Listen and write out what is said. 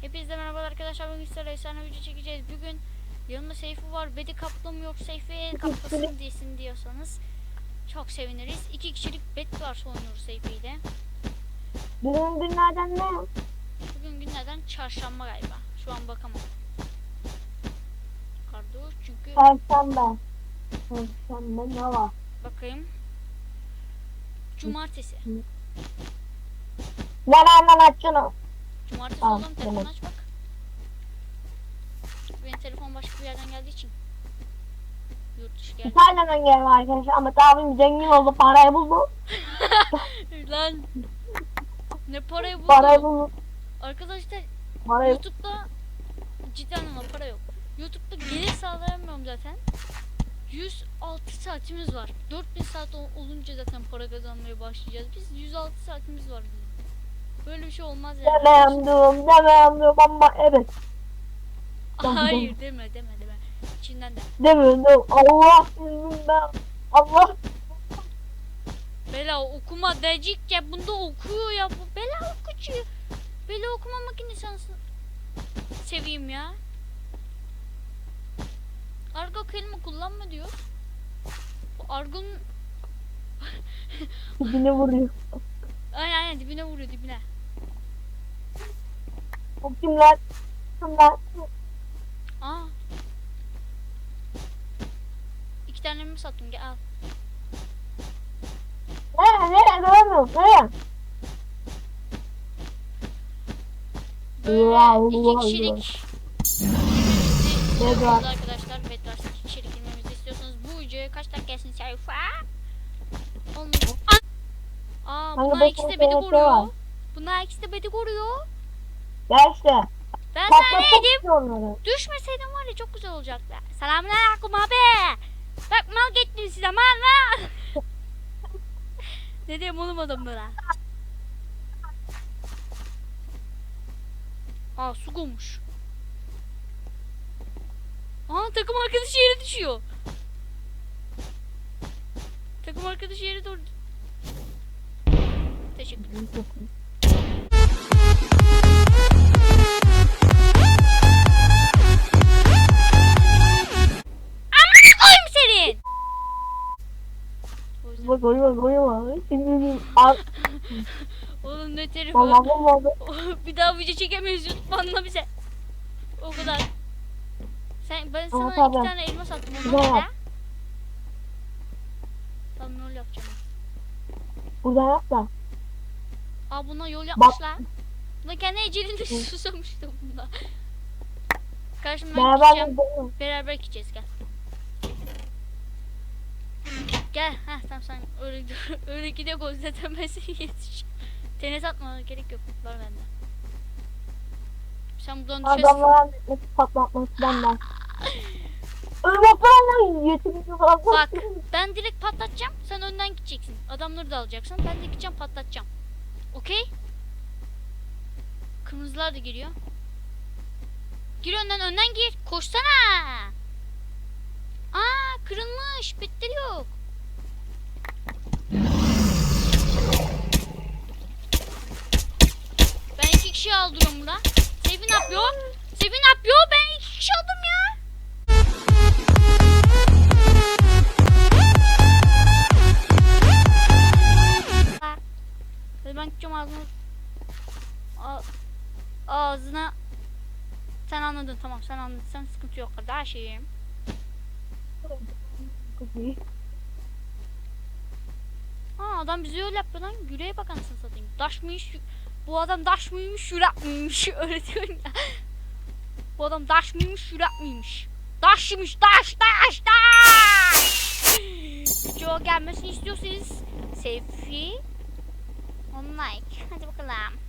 Hepinize merhaba arkadaşlar. Bugün sizlerle efsane video çekeceğiz. Bugün yanında Seyfi var. Bedi kaplam yok. Seyfi kaplasın diyesin diyorsanız çok seviniriz. İki kişilik bet var oynuyoruz Seyfi ile. Bugün günlerden ne? Bugün günlerden çarşamba galiba. Şu an bakamam. Kardeş çünkü Perşembe. Perşembe ne var? bakayım. Cumartesi. Aç şunu. Cumartesi Tamam, oğlum telefon tamam. aç bak. Benim telefon başka bir yerden geldiği için. Yurt dışı geldi. İtalya'dan geliyor arkadaşlar. Ahmet abim zengin oldu. Parayı buldu. Lan ne parayı buldu? Parayı buldu. Arkadaşlar Parayı YouTube'da cidden ama para yok. YouTube'da gelir sağlayamıyorum zaten. 106 saatimiz var. 4000 saat ol- olunca zaten para kazanmaya başlayacağız. Biz 106 saatimiz var bizim. Böyle bir şey olmaz yani. Demeyendim. Demeyendim ama evet. Hayır deme deme deme. İçinden de. Demeyendim. Allah yüzünden. Allah. Bela okuma dedikçe bunda okuyor ya bu. Bela okucu. Bela okuma makinesi anasını seveyim ya. Argo kelime kullanma diyor. Bu argonun Dibine vuruyor. aynen dibine vuruyor dibine. O kimler? Kimler? Aa. İki tane mi sattım gel al. Nereye? Nereye? Göremiyorum. Nereye? Böyle iki kişilik var? arkadaşlar Bedwars iki kişilik girmemizi istiyorsanız bu videoya kaç dakika gelsin sayfa? Olmuş. Aa Kanka bunlar ikisi de beni var. koruyor. Bunlar ikisi de beni koruyor. Gel işte. Ben Patlatıp dedim? onları. Düşmeseydin var ya çok güzel olacaktı. Selamünaleyküm abi. Bak mal gittin size mal mal. ne diyeyim oğlum adamlara? Aa su koymuş. Aa takım arkadaşı yere düşüyor. Takım arkadaşı yere doğru. O yüzden- Bak uyuma uyuma. Şimdi. Oğlum ne telefon. Allah'ım oldu. bir daha video çekemeyiz YouTube anla bize. O kadar. Sen ben sana Ama iki tabii. tane elma sattım Güzel onlar yap. ne? Yapacağım. Burada yap da. Aa buna yol yapmışlar. Buna kendi ecelinde susamıştı bunda. Karşımdan Beraber gideceğim. gidelim. Beraber gideceğiz gel. Gel. Heh tamam sen öyle öyle ben seni yetişeceğim. Tenis atmana gerek yok. Var bende. Sen buradan düşersin. Adamlara metnesi patlatması benden. Irmaklarla yetimini falan. Bak ben direkt patlatacağım. Sen önden gideceksin. Adamları da alacaksın. Ben de gideceğim patlatacağım. Okey? Kırmızılar da giriyor. Gir önden önden gir. Koşsana. Aa kırılmış. Bitleri yok. ben gideceğim ağzına. A ağzına. Sen anladın tamam sen anladın. Sen sıkıntı yok kardeşim. Aa adam bizi öyle yapıyor lan. Yüreğe bak anasını satayım. Daş mıymış? Bu adam daş mıymış? Yürek miymiş? Öyle diyorsun ya. Bu adam daş mıymış? Yürek miymiş? Daşmış daş daş daş. Video gelmesini istiyorsanız Sevgi 10 like. Hadi bakalım.